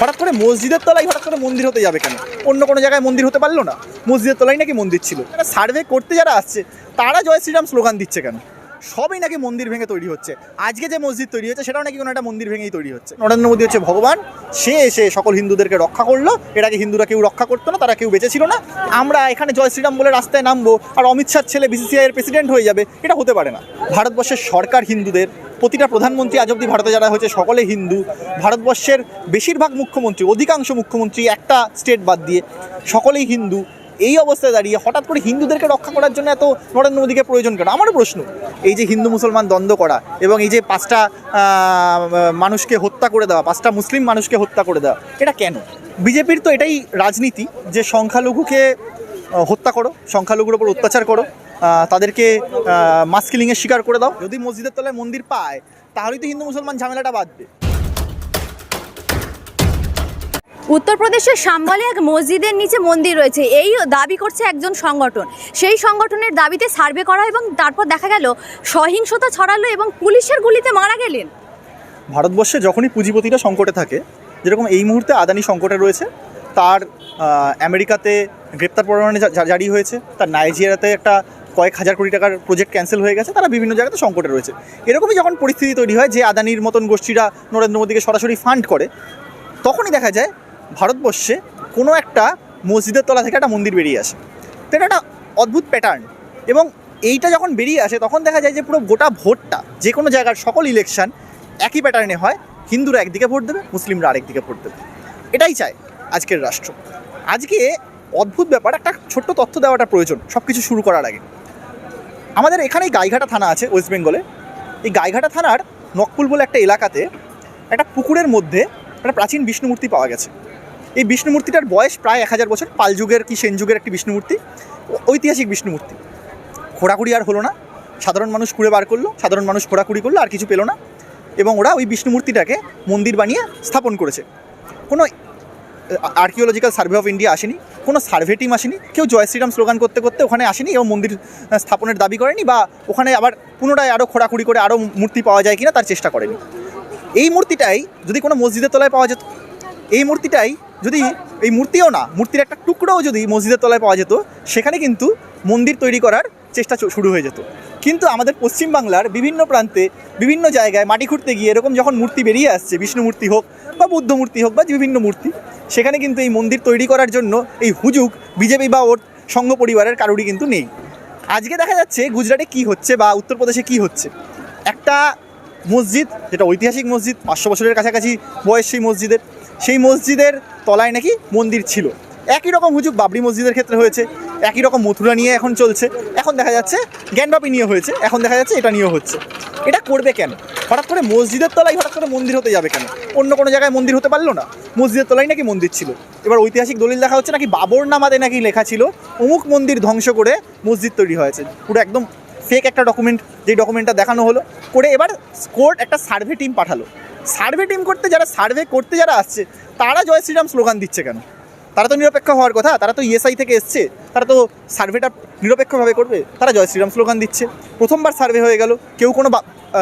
হঠাৎ করে মসজিদের তলায় হঠাৎ করে মন্দির হতে যাবে কেন? অন্য কোনো জায়গায় মন্দির হতে পারল না? মসজিদের তলায় নাকি মন্দির ছিল? সার্ভে করতে যারা আসছে, তারা জয় শ্রীরাম স্লোগান দিচ্ছে কেন? সবই নাকি মন্দির ভেঙে তৈরি হচ্ছে। আজকে যে মসজিদ তৈরি হচ্ছে সেটাও নাকি কোনো একটা মন্দির ভেঙেই তৈরি হচ্ছে। নরেন্দ্র মোদী হচ্ছে ভগবান, সে এসে সকল হিন্দুদেরকে রক্ষা করল। এটাকে হিন্দুরা কেউ রক্ষা করতো না, তারা কেউ বেঁচে ছিল না। আমরা এখানে জয় শ্রীরাম বলে রাস্তায় নামবো, আর অমিত শাহ ছেলে বিসিসিআই এর প্রেসিডেন্ট হয়ে যাবে, এটা হতে পারে না। ভারতবর্ষের সরকার হিন্দুদের প্রতিটা প্রধানমন্ত্রী আজ অব্দি ভারতে যারা হয়েছে, সকলে হিন্দু। ভারতবর্ষের বেশিরভাগ মুখ্যমন্ত্রী, অধিকাংশ মুখ্যমন্ত্রী একটা স্টেট বাদ দিয়ে সকলেই হিন্দু। এই অবস্থায় দাঁড়িয়ে হঠাৎ করে হিন্দুদেরকে রক্ষা করার জন্য এত নরেন্দ্র মোদীকে প্রয়োজন কেন? আমারও প্রশ্ন। এই যে হিন্দু মুসলমান দ্বন্দ্ব করা এবং এই যে পাঁচটা মানুষকে হত্যা করে দেওয়া, পাঁচটা মুসলিম মানুষকে হত্যা করে দেওয়া, এটা কেন? বিজেপির তো এটাই রাজনীতি যে সংখ্যালঘুকে হত্যা করো, সংখ্যালঘুর ওপর অত্যাচার করো তাদেরকে মাস্কিলিংয়ের শিকার করে দাও। যদি মসজিদের তলায় মন্দির পায় তাহলেই তো হিন্দু মুসলমান ঝামেলাটা বাঁধবে। উত্তরপ্রদেশের সাম্বালে এক মসজিদের নিচে মন্দির রয়েছে। এই দাবি করছে একজন সংগঠন। সেই সংগঠনের দাবিতে সার্ভে করা এবং তারপর দেখা গেল সহিংসতা ছড়ালো এবং পুলিশের গুলিতে মারা গেলেন। ভারতবর্ষে যখনই পুঁজিপতিরা সংকটে থাকে যেরকম এই মুহূর্তে আদানি সংকটে রয়েছে তার আমেরিকাতে গ্রেপ্তার পরোয়ানা জারি হয়েছে তার নাইজেরিয়াতে একটা কয়েক হাজার কোটি টাকার প্রজেক্ট ক্যান্সেল হয়ে গেছে, তারা বিভিন্ন জায়গাতে সংকটে রয়েছে। এরকমই যখন পরিস্থিতি তৈরি হয়, যে আদানির মতন গোষ্ঠীরা নরেন্দ্র মোদীকে সরাসরি ফান্ড করে, তখনই দেখা যায় ভারতবর্ষে কোনো একটা মসজিদের তলা থেকে একটা মন্দির বেরিয়ে আসে। তো এটা একটা অদ্ভুত প্যাটার্ন এবং এইটা যখন বেরিয়ে আসে, তখন দেখা যায় যে পুরো গোটা ভোটটা, যে কোনো জায়গার সকল ইলেকশন একই প্যাটার্নে হয়। হিন্দুরা একদিকে ভোট দেবে, মুসলিমরা আরেকদিকে ভোট দেবে। এটাই চায় আজকের রাষ্ট্র। আজকে অদ্ভুত ব্যাপার, একটা ছোট্ট তথ্য দেওয়াটা প্রয়োজন সব কিছু শুরু করার আগে। আমাদের এখানেই গাইঘাটা থানা আছে ওয়েস্ট বেঙ্গলে এই গাইঘাটা থানার নকপুল বলে একটা এলাকাতে একটা পুকুরের মধ্যে একটা প্রাচীন বিষ্ণুমূর্তি পাওয়া গেছে। এই বিষ্ণুমূর্তিটার বয়স প্রায় এক হাজার বছর। পাল যুগের কি সেন যুগের একটি বিষ্ণুমূর্তি। ঐতিহাসিক বিষ্ণুমূর্তি। খোঁড়াখুড়ি আর হলো না। সাধারণ মানুষ খুঁড়ে বার করল, সাধারণ মানুষ খোঁড়াখুড়ি করল, আর কিছু পেল না। এবং ওরা ওই বিষ্ণুমূর্তিটাকে মন্দির বানিয়ে স্থাপন করেছে। কোনো আর্কিওলজিক্যাল সার্ভে অফ ইন্ডিয়া আসেনি, কোনো সার্ভে টিম আসেনি, কেউ জয় শ্রীরাম স্লোগান করতে করতে ওখানে আসেনি এবং মন্দির স্থাপনের দাবি করেনি বা ওখানে আবার পুনরায় আরও খোঁড়াখুড়ি করে আরও মূর্তি পাওয়া যায় কিনা তার চেষ্টা করেনি। এই মূর্তিটাই যদি কোনো মসজিদের তলায় পাওয়া যেত, এই মূর্তিটাই যদি, এই মূর্তিও না, মূর্তির একটা টুকরোও যদি মসজিদের তলায় পাওয়া যেত, সেখানে কিন্তু মন্দির তৈরি করার চেষ্টা শুরু হয়ে যেত। কিন্তু আমাদের পশ্চিমবাংলার বিভিন্ন প্রান্তে, বিভিন্ন জায়গায় মাটি খুঁড়তে গিয়ে এরকম যখন মূর্তি বেরিয়ে আসছে, বিষ্ণু মূর্তি হোক বা বুদ্ধ মূর্তি হোক বা বিভিন্ন মূর্তি, সেখানে কিন্তু এই মন্দির তৈরি করার জন্য এই হুজুক বিজেপি বা ওর সংঘ পরিবারের কারোরই কিন্তু নেই। আজকে দেখা যাচ্ছে গুজরাটে কি হচ্ছে বা উত্তরপ্রদেশে কি হচ্ছে? একটা মসজিদ, যেটা ঐতিহাসিক মসজিদ, পাঁচশো বছরের কাছাকাছি বয়স সেই মসজিদের সেই মসজিদের তলায় নাকি মন্দির ছিল। একই রকম হুজুক বাবরি মসজিদের ক্ষেত্রে হয়েছে একই রকম মথুরা নিয়ে এখন চলছে। এখন দেখা যাচ্ছে জ্ঞানবাপি নিয়ে হয়েছে, এখন দেখা যাচ্ছে এটা নিয়েও হচ্ছে। এটা করবে কেন? হঠাৎ করে মসজিদের তলায় হঠাৎ করে মন্দির হতে যাবে কেন? অন্য কোনো জায়গায় মন্দির হতে পারল না? মসজিদের তলায় নাকি মন্দির ছিল। এবার ঐতিহাসিক দলিল দেখা হচ্ছে নাকি বাবর নামাতে নাকি লেখা ছিল, অমুক মন্দির ধ্বংস করে মসজিদ তৈরি হয়েছে। পুরো একদম ফেক একটা ডকুমেন্ট যেই ডকুমেন্টটা দেখানো হলো। করে এবার কোর্ট একটা সার্ভে টিম পাঠালো। সার্ভে টিম করতে যারা সার্ভে করতে যারা আসছে, তারা জয় শ্রীরাম স্লোগান দিচ্ছে কেন? তারা তো নিরপেক্ষ হওয়ার কথা, তারা তো ইএসআই থেকে এসছে, তারা তো সার্ভেটা নিরপেক্ষভাবে করবে, তারা জয় শ্রীরাম স্লোগান দিচ্ছে। প্রথমবার সার্ভে হয়ে গেল, কেউ কোনো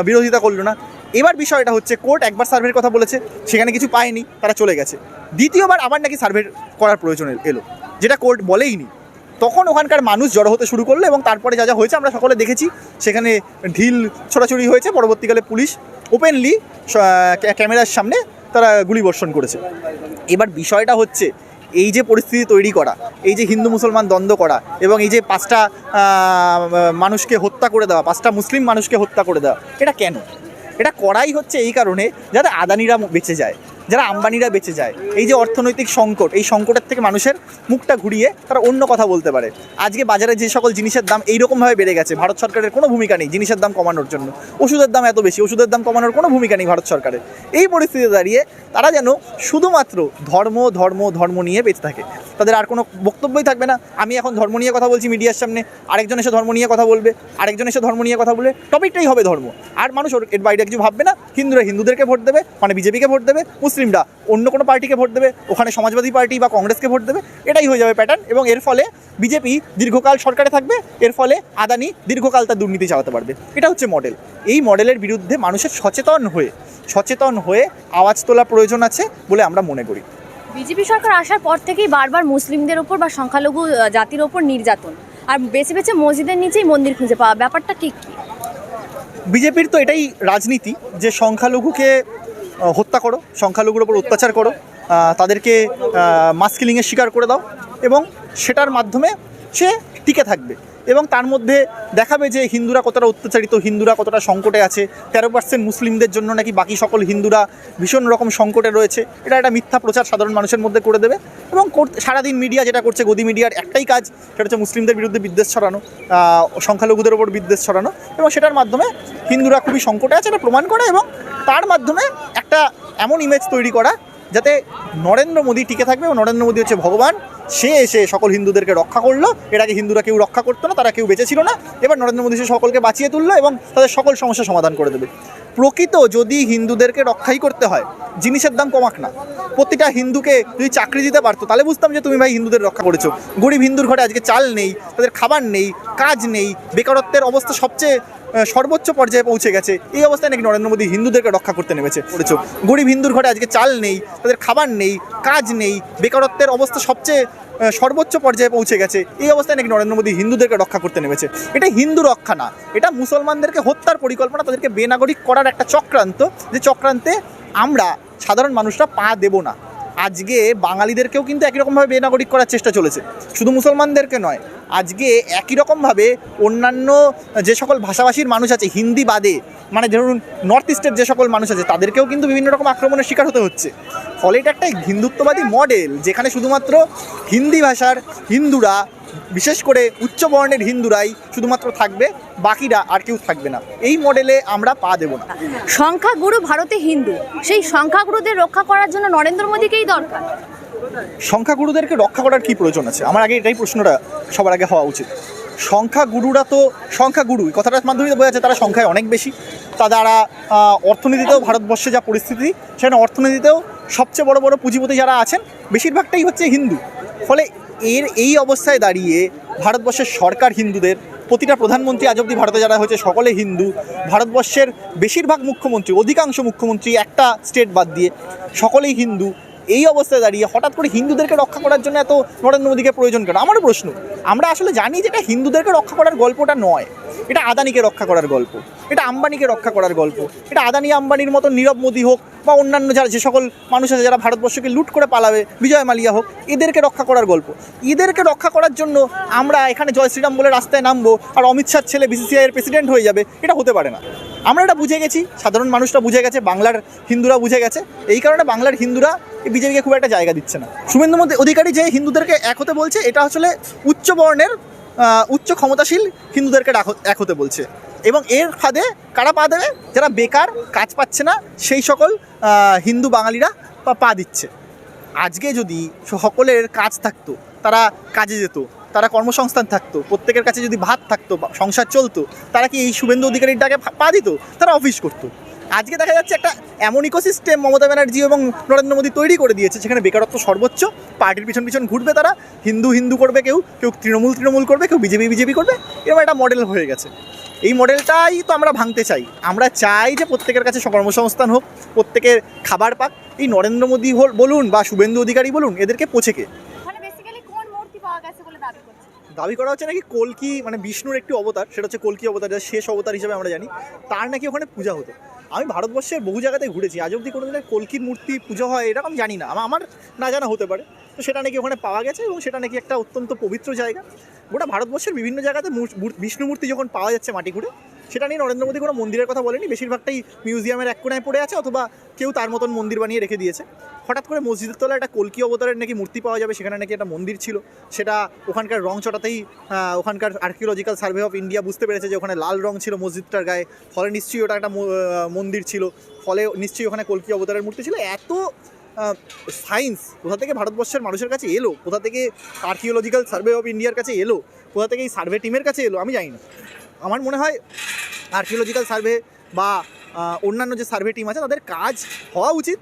বিরোধিতা করল না। এবার বিষয়টা হচ্ছে, কোর্ট একবার সার্ভের কথা বলেছে, সেখানে কিছু পায়নি, তারা চলে গেছে। দ্বিতীয়বার আবার নাকি সার্ভে করার প্রয়োজন এলো, যেটা কোর্ট বলেইনি। তখন ওখানকার মানুষ জড়ো হতে শুরু করল এবং তারপরে যা যা হয়েছে আমরা সকলে দেখেছি, সেখানে ঢিল ছোড়াছড়ি হয়েছে, পরবর্তীকালে পুলিশ ওপেনলি ক্যামেরার সামনে তারা গুলি বর্ষণ করেছে। এবার বিষয়টা হচ্ছে এই যে পরিস্থিতি তৈরি করা, এই যে হিন্দু মুসলমান দ্বন্দ্ব করা এবং এই যে পাঁচটা মানুষকে হত্যা করে দেওয়া, পাঁচটা মুসলিম মানুষকে হত্যা করে দেওয়া, এটা কেন? এটা করাই হচ্ছে এই কারণে যাতে আদানিরা বেঁচে যায়। যারা আম্বানিরা বেঁচে যায়। এই যে অর্থনৈতিক সংকট, এই সংকটের থেকে মানুষের মুখটা ঘুরিয়ে তারা অন্য কথা বলতে পারে। আজকে বাজারে যে সকল জিনিসের দাম এইরকমভাবে বেড়ে গেছে, ভারত সরকারের কোনো ভূমিকা নেই জিনিসের দাম কমানোর জন্য। ওষুধের দাম এত বেশি, ওষুধের দাম কমানোর কোনো ভূমিকা নেই ভারত সরকারের। এই পরিস্থিতিতে দাঁড়িয়ে তারা যেন শুধুমাত্র ধর্ম ধর্ম ধর্ম নিয়ে বেঁচে থাকে। তাদের আর কোনো বক্তব্যই থাকবে না। আমি এখন ধর্ম নিয়ে কথা বলছি মিডিয়ার সামনে, আরেকজন এসে ধর্ম নিয়ে কথা বলবে, আরেকজন এসে ধর্ম নিয়ে কথা বলবে, টপিকটাই হবে ধর্ম। আর মানুষ এর বাইরে কিছু ভাববে না। হিন্দুরা হিন্দুদেরকে ভোট দেবে মানে বিজেপিকে ভোট দেবে মুসলিমরা অন্য কোনো পার্টিকে ভোট দেবে ওখানে সমাজবাদী পার্টি বা কংগ্রেসকে ভোট দেবে এটাই হয়ে যাবে প্যাটার্ন এবং এর ফলে বিজেপি দীর্ঘকাল সরকারে থাকবে এর ফলে আদানি দীর্ঘকাল তার দুর্নীতি চালাতে পারবে। এটা হচ্ছে মডেল এই মডেলের বিরুদ্ধে মানুষের সচেতন হয়ে সচেতন হয়ে আওয়াজ তোলা প্রয়োজন আছে বলে আমরা মনে করি। বিজেপি সরকার আসার পর থেকেই বারবার মুসলিমদের ওপর বা সংখ্যালঘু জাতির ওপর নির্যাতন। আর বেছে বেছে মসজিদের নিচেই মন্দির খুঁজে পাওয়া। ব্যাপারটা ঠিক কি? বিজেপির তো এটাই রাজনীতি যে সংখ্যালঘুকে হত্যা করো, সংখ্যালঘুর ওপর অত্যাচার করো তাদেরকে মাস্কিলিংয়ের শিকার করে দাও এবং সেটার মাধ্যমে সে টিকে থাকবে। এবং তার মধ্যে দেখাবে যে হিন্দুরা কতটা অত্যাচারিত, হিন্দুরা কতটা সংকটে আছে। তেরো পার্সেন্ট মুসলিমদের জন্য নাকি বাকি সকল হিন্দুরা ভীষণ রকম সংকটে রয়েছে। এটা একটা মিথ্যা প্রচার সাধারণ মানুষের মধ্যে করে দেবে। এবং সারাদিন মিডিয়া যেটা করছে, গদি মিডিয়ার একটাই কাজ, সেটা হচ্ছে মুসলিমদের বিরুদ্ধে বিদ্বেষ ছড়ানো সংখ্যালঘুদের ওপর বিদ্বেষ ছড়ানো। এবং সেটার মাধ্যমে হিন্দুরা খুবই সংকটে আছে এটা প্রমাণ করে এবং তার মাধ্যমে একটা এমন ইমেজ তৈরি করা যাতে নরেন্দ্র মোদী টিকে থাকবে এবং নরেন্দ্র মোদী হচ্ছে ভগবান। সে এসে সকল হিন্দুদেরকে রক্ষা করল। এর আগে হিন্দুরা কেউ রক্ষা করতো না, তারা কেউ বেঁচে ছিল না। এবার নরেন্দ্র মোদী সে সকলকে বাঁচিয়ে তুললো এবং তাদের সকল সমস্যা সমাধান করে দেবে। প্রকৃত যদি হিন্দুদেরকে রক্ষাই করতে হয়, জিনিসের দাম কমাক না। প্রতিটা হিন্দুকে যদি চাকরি দিতে পারতো, তাহলে বুঝতাম যে তুমি ভাই হিন্দুদের রক্ষা করেছ। গরিব হিন্দুর ঘরে আজকে চাল নেই, তাদের খাবার নেই, কাজ নেই, বেকারত্বের অবস্থা সবচেয়ে সর্বোচ্চ পর্যায়ে পৌঁছে গেছে। এই অবস্থায় নাকি নরেন্দ্র মোদী হিন্দুদেরকে রক্ষা করতে নেমেছে। করেছ গরিব হিন্দুর ঘরে আজকে চাল নেই, তাদের খাবার নেই, কাজ নেই, বেকারত্বের অবস্থা সবচেয়ে সর্বোচ্চ পর্যায়ে পৌঁছে গেছে। এই অবস্থায় নাকি নরেন্দ্র মোদী হিন্দুদেরকে রক্ষা করতে নেমেছে। এটা হিন্দু রক্ষা না, এটা মুসলমানদেরকে হত্যার পরিকল্পনা, তাদেরকে বেনাগরিক করার একটা চক্রান্ত। যে চক্রান্তে আমরা সাধারণ মানুষরা পা দেব না। আজকে বাঙালিদেরকেও কিন্তু একই রকমভাবে বেনাগরিক করার চেষ্টা চলেছে। শুধু মুসলমানদেরকে নয়, আজকে একই রকমভাবে অন্যান্য যে সকল ভাষাভাষীর মানুষ আছে, হিন্দি বাদে মানে ধরুন নর্থ ইস্টের যে সকল মানুষ আছে তাদেরকেও কিন্তু বিভিন্ন রকম আক্রমণের শিকার হতে হচ্ছে। ফলে এটা একটা হিন্দুত্ববাদী মডেল যেখানে শুধুমাত্র হিন্দি ভাষার হিন্দুরা বিশেষ করে উচ্চ বর্ণের হিন্দুরাই শুধুমাত্র থাকবে বাকিরা আর কেউ থাকবে না। এই মডেলে আমরা পা দেব না। সংখ্যাগুরু ভারতে হিন্দু সেই সংখ্যাগুরুদের রক্ষা করার জন্য নরেন্দ্র মোদীকেই দরকার। সংখ্যাগুরুদেরকে রক্ষা করার কি প্রয়োজন আছে? আমার আগে এটাই প্রশ্নটা সবার আগে হওয়া উচিত। সংখ্যাগুরুরা তো সংখ্যাগুরু কথাটার মাধ্যমে বোঝা যাচ্ছে, তারা সংখ্যায় অনেক বেশি। তা দ্বারা অর্থনীতিতেও ভারতবর্ষে যা পরিস্থিতি, সেখানে অর্থনীতিতেও সবচেয়ে বড় বড় পুঁজিপতি যারা আছেন, বেশিরভাগটাই হচ্ছে হিন্দু। ফলে এর, এই অবস্থায় দাঁড়িয়ে ভারতবর্ষের সরকার হিন্দুদের, প্রতিটা প্রধানমন্ত্রী আজ অব্দি ভারতে যারা হয়েছে, সকলে হিন্দু। ভারতবর্ষের বেশিরভাগ মুখ্যমন্ত্রী, অধিকাংশ মুখ্যমন্ত্রী একটা স্টেট বাদ দিয়ে সকলেই হিন্দু। এই অবস্থায় দাঁড়িয়ে হঠাৎ করে হিন্দুদেরকে রক্ষা করার জন্য এত নরেন্দ্র মোদীকে প্রয়োজন কেন? আমারও প্রশ্ন। আমরা আসলে জানি যে এটা হিন্দুদেরকে রক্ষা করার গল্পটা নয়। এটা আদানিকে রক্ষা করার গল্প। এটা আম্বানিকে রক্ষা করার গল্প। এটা আদানি আম্বানির মতো নীরব মোদী হোক বা অন্যান্য যারা, যে সকল মানুষ আছে যারা ভারতবর্ষকে লুট করে পালাবে, বিজয় মালিয়া হোক, এদেরকে রক্ষা করার গল্প। এদেরকে রক্ষা করার জন্য আমরা এখানে জয় শ্রীরাম বলে রাস্তায় নামবো আর অমিত শাহ ছেলে বিসিসিআই এর প্রেসিডেন্ট হয়ে যাবে, এটা হতে পারে না। আমরা এটা বুঝে গেছি, সাধারণ মানুষরা বুঝে গেছে, বাংলার হিন্দুরা বুঝে গেছে। এই কারণে বাংলার হিন্দুরা এই বিজেপিকে খুব একটা জায়গা দিচ্ছে না। শুভেন্দু মধ্যে অধিকারী যে হিন্দুদেরকে এক হতে বলছে, এটা আসলে উচ্চ বর্ণের উচ্চ ক্ষমতাশীল হিন্দুদেরকে এক হতে বলছে। এবং এর ফাঁদে কারা পা দেবে? যারা বেকার, কাজ পাচ্ছে না, সেই সকল হিন্দু বাঙালিরা পা দিচ্ছে। আজকে যদি সকলের কাজ থাকতো, তারা কাজে যেত, তারা কর্মসংস্থান থাকতো, প্রত্যেকের কাছে যদি ভাত থাকতো সংসার চলতো, তারা কি এই শুভেন্দু অধিকারীর ডাকে পা দিত? তারা অফিস করতো। আজকে দেখা যাচ্ছে একটা এমন ইকোসিস্টেম মমতা ব্যানার্জি এবং নরেন্দ্র মোদী তৈরি করে দিয়েছে যেখানে বেকারত্ব সর্বোচ্চ পার্টির পিছন পিছন ঘুরবে তারা হিন্দু হিন্দু করবে কেউ কেউ তৃণমূল তৃণমূল করবে কেউ বিজেপি বিজেপি করবে এরকম একটা মডেল হয়ে গেছে। এই মডেলটাই তো আমরা ভাঙতে চাই। আমরা চাই যে প্রত্যেকের কাছে কর্মসংস্থান হোক প্রত্যেকের খাবার পাক। এই নরেন্দ্র মোদী হল- বলুন বা শুভেন্দু অধিকারী বলুন এদেরকে গেছে বলে দাবি দাবি করা হচ্ছে নাকি কলকি মানে বিষ্ণুর একটি অবতার সেটা হচ্ছে কলকি অবতার যেটা শেষ অবতার হিসেবে আমরা জানি। তার নাকি ওখানে পূজা হতো। আমি ভারতবর্ষের বহু জায়গাতে ঘুরেছি। আজ অব্দি কোনো দিনের কলকির মূর্তি পুজো হয়, এরকম জানি না। আমার না জানা হতে পারে। তো সেটা নাকি ওখানে পাওয়া গেছে এবং সেটা নাকি একটা অত্যন্ত পবিত্র জায়গা। গোটা ভারতবর্ষের বিভিন্ন জায়গাতে বিষ্ণু মূর্তি যখন পাওয়া যাচ্ছে মাটি ঘুরে সেটা নিয়ে নরেন্দ্র মোদী কোনো মন্দিরের কথা বলেনি। বেশিরভাগটাই মিউজিয়ামের এক কোনায় পড়ে আছে, অথবা কেউ তার মতন মন্দির বানিয়ে রেখে দিয়েছে। হঠাৎ করে মসজিদের তলায় একটা কলকি অবতারের নাকি মূর্তি পাওয়া যাবে, সেখানে নাকি একটা মন্দির ছিল। সেটা ওখানকার রং চটাতেই ওখানকার আর্কিওলজিক্যাল সার্ভে অফ ইন্ডিয়া বুঝতে পেরেছে যে ওখানে লাল রং ছিল মসজিদটার গায়ে। ফলে নিশ্চয়ই ওটা একটা মন্দির ছিল। ফলে নিশ্চয়ই ওখানে কলকি অবতারের মূর্তি ছিল। এত সায়েন্স কোথা থেকে ভারতবর্ষের মানুষের কাছে এলো? কোথা থেকে আর্কিওলজিক্যাল সার্ভে অফ ইন্ডিয়ার কাছে এলো? কোথা থেকে এই সার্ভে টিমের কাছে এলো? আমি জানি না। আমার মনে হয় আর্কিওলজিক্যাল সার্ভে বা অন্যান্য যে সার্ভে টিম আছে তাদের কাজ হওয়া উচিত।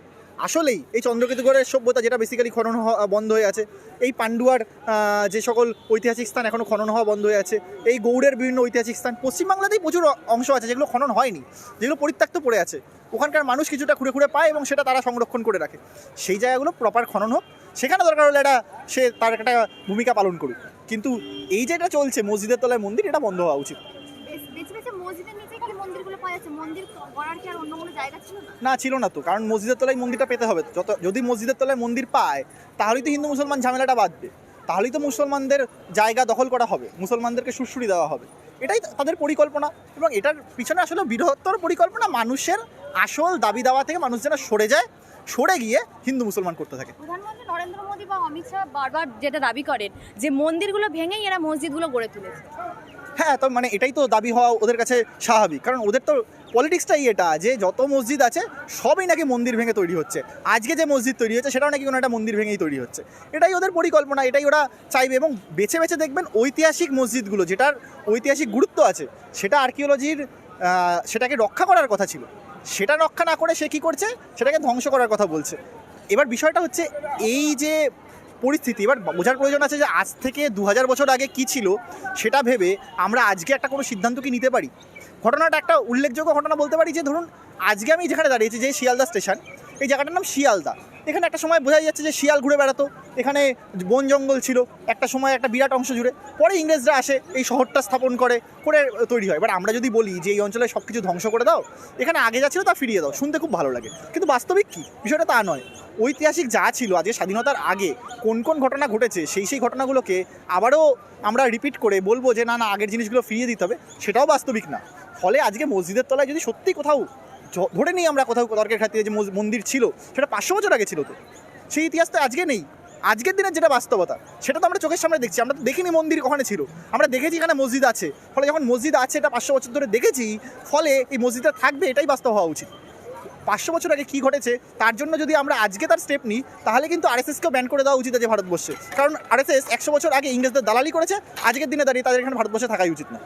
আসলেই এই চন্দ্রকেতুগড়ের সভ্যতা যেটা বেসিক্যালি খনন হওয়া বন্ধ হয়ে আছে এই পান্ডুয়ার আহ, যে সকল ঐতিহাসিক স্থান এখনও খনন হওয়া বন্ধ হয়ে আছে এই গৌড়ের বিভিন্ন ঐতিহাসিক স্থান পশ্চিমবাংলাতেই প্রচুর অংশ আছে যেগুলো খনন হয়নি যেগুলো পরিত্যক্ত পড়ে আছে। ওখানকার মানুষ কিছুটা ঘুরে ঘুরে পায় এবং সেটা তারা সংরক্ষণ করে রাখে। সেই জায়গাগুলো প্রপার খনন হোক সেখানে দরকার হলে একটা সে তার একটা ভূমিকা পালন করুক। কিন্তু এই যেটা চলছে মসজিদের তলায় মন্দির এটা বন্ধ হওয়া উচিত। না? ছিল না তো কারণ মসজিদের তলায় মন্দিরটা পেতে হবে। যত যদি মসজিদের তলায় মন্দির পায় তাহলেই তো হিন্দু মুসলমান ঝামেলাটা বাঁধবে। তাহলেই তো মুসলমানদের জায়গা দখল করা হবে মুসলমানদেরকে সুশ্রুড়ি দেওয়া হবে। এটাই তাদের পরিকল্পনা এবং এটার পিছনে আসলে বৃহত্তর পরিকল্পনা মানুষের আসল দাবি দাওয়া থেকে মানুষ যেন সরে যায় সরে গিয়ে হিন্দু মুসলমান করতে থাকে। প্রধানমন্ত্রী নরেন্দ্র মোদী বা অমিত শাহ বারবার যেটা দাবি করেন যে মন্দিরগুলো ভেঙেই এরা মসজিদগুলো গড়ে তুলেছে। হ্যাঁ তো মানে এটাই তো দাবি হওয়া ওদের কাছে স্বাভাবিক। কারণ ওদের তো পলিটিক্সটাই এটা, যে যত মসজিদ আছে, সবই নাকি মন্দির ভেঙে তৈরি হচ্ছে। আজকে যে মসজিদ তৈরি হচ্ছে সেটাও নাকি কোনো একটা মন্দির ভেঙেই তৈরি হচ্ছে। এটাই ওদের পরিকল্পনা, এটাই ওরা চাইবে এবং বেছে বেছে দেখবেন ঐতিহাসিক মসজিদগুলো, যেটার ঐতিহাসিক গুরুত্ব আছে, সেটা আর্কিওলজির সেটাকে রক্ষা করার কথা ছিল। সেটা রক্ষা না করে সে কী করছে? সেটাকে ধ্বংস করার কথা বলছে। এবার বিষয়টা হচ্ছে, এই যে পরিস্থিতি। এবার বোঝার প্রয়োজন আছে যে আজ থেকে দু হাজার বছর আগে কি ছিল সেটা ভেবে আমরা আজকে একটা কোনো সিদ্ধান্ত কি নিতে পারি? ঘটনাটা একটা উল্লেখযোগ্য ঘটনা বলতে পারি যে, ধরুন, আজকে আমি যেখানে দাঁড়িয়েছি, যে শিয়ালদা স্টেশন এই জায়গাটার নাম শিয়ালদা। এখানে একটা সময় বোঝা যাচ্ছে যে শিয়াল ঘুরে বেড়াতো। এখানে বন জঙ্গল ছিল, একটা সময় একটা বিরাট অংশ জুড়ে। পরে ইংরেজরা আসে, এই শহরটা স্থাপন করে করে তৈরি হয়। এবার আমরা যদি বলি যে এই অঞ্চলে সব কিছু ধ্বংস করে দাও, এখানে আগে যা ছিল তা ফিরিয়ে দাও। শুনতে খুব ভালো লাগে। কিন্তু বাস্তবিক কী? বিষয়টা তা নয়। ঐতিহাসিক যা ছিল আজকে স্বাধীনতার আগে, কোন কোন ঘটনা ঘটেছে, সেই সেই ঘটনাগুলোকে আবারও আমরা রিপিট করে বলব যে, না না, আগের জিনিসগুলো ফিরিয়ে দিতে হবে, সেটাও বাস্তবিক না। ফলে আজকে মসজিদের তলায় যদি সত্যি কোথাও ধরে নিই আমরা কোথাও তর্কের খাতিরে যে মন্দির ছিল, সেটা পাঁচশো বছর আগে ছিল তো। সেই ইতিহাস তো আজকে নেই। আজকের দিনের যেটা বাস্তবতা, সেটা তো আমরা চোখের সামনে দেখছি। আমরা তো দেখিনি মন্দির ওখানে ছিল। আমরা দেখেছি এখানে মসজিদ আছে। ফলে যখন মসজিদ আছে, এটা পাঁচশো বছর ধরে দেখেছি, ফলে এই মসজিদটা থাকবে, এটাই বাস্তব হওয়া উচিত। পাঁচশো বছর আগে কী ঘটেছে, তার জন্য যদি আমরা আজকে তার স্টেপ নিই, তাহলে কিন্তু আরএসএসকেও ব্যান করে দেওয়া উচিত আছে ভারতবর্ষে। কারণ আরএসএস একশো বছর আগে ইংরেজদের দালালি করেছে, আজকের দিনে দাঁড়িয়ে তাদের এখানে ভারতবর্ষে থাকাই উচিত না।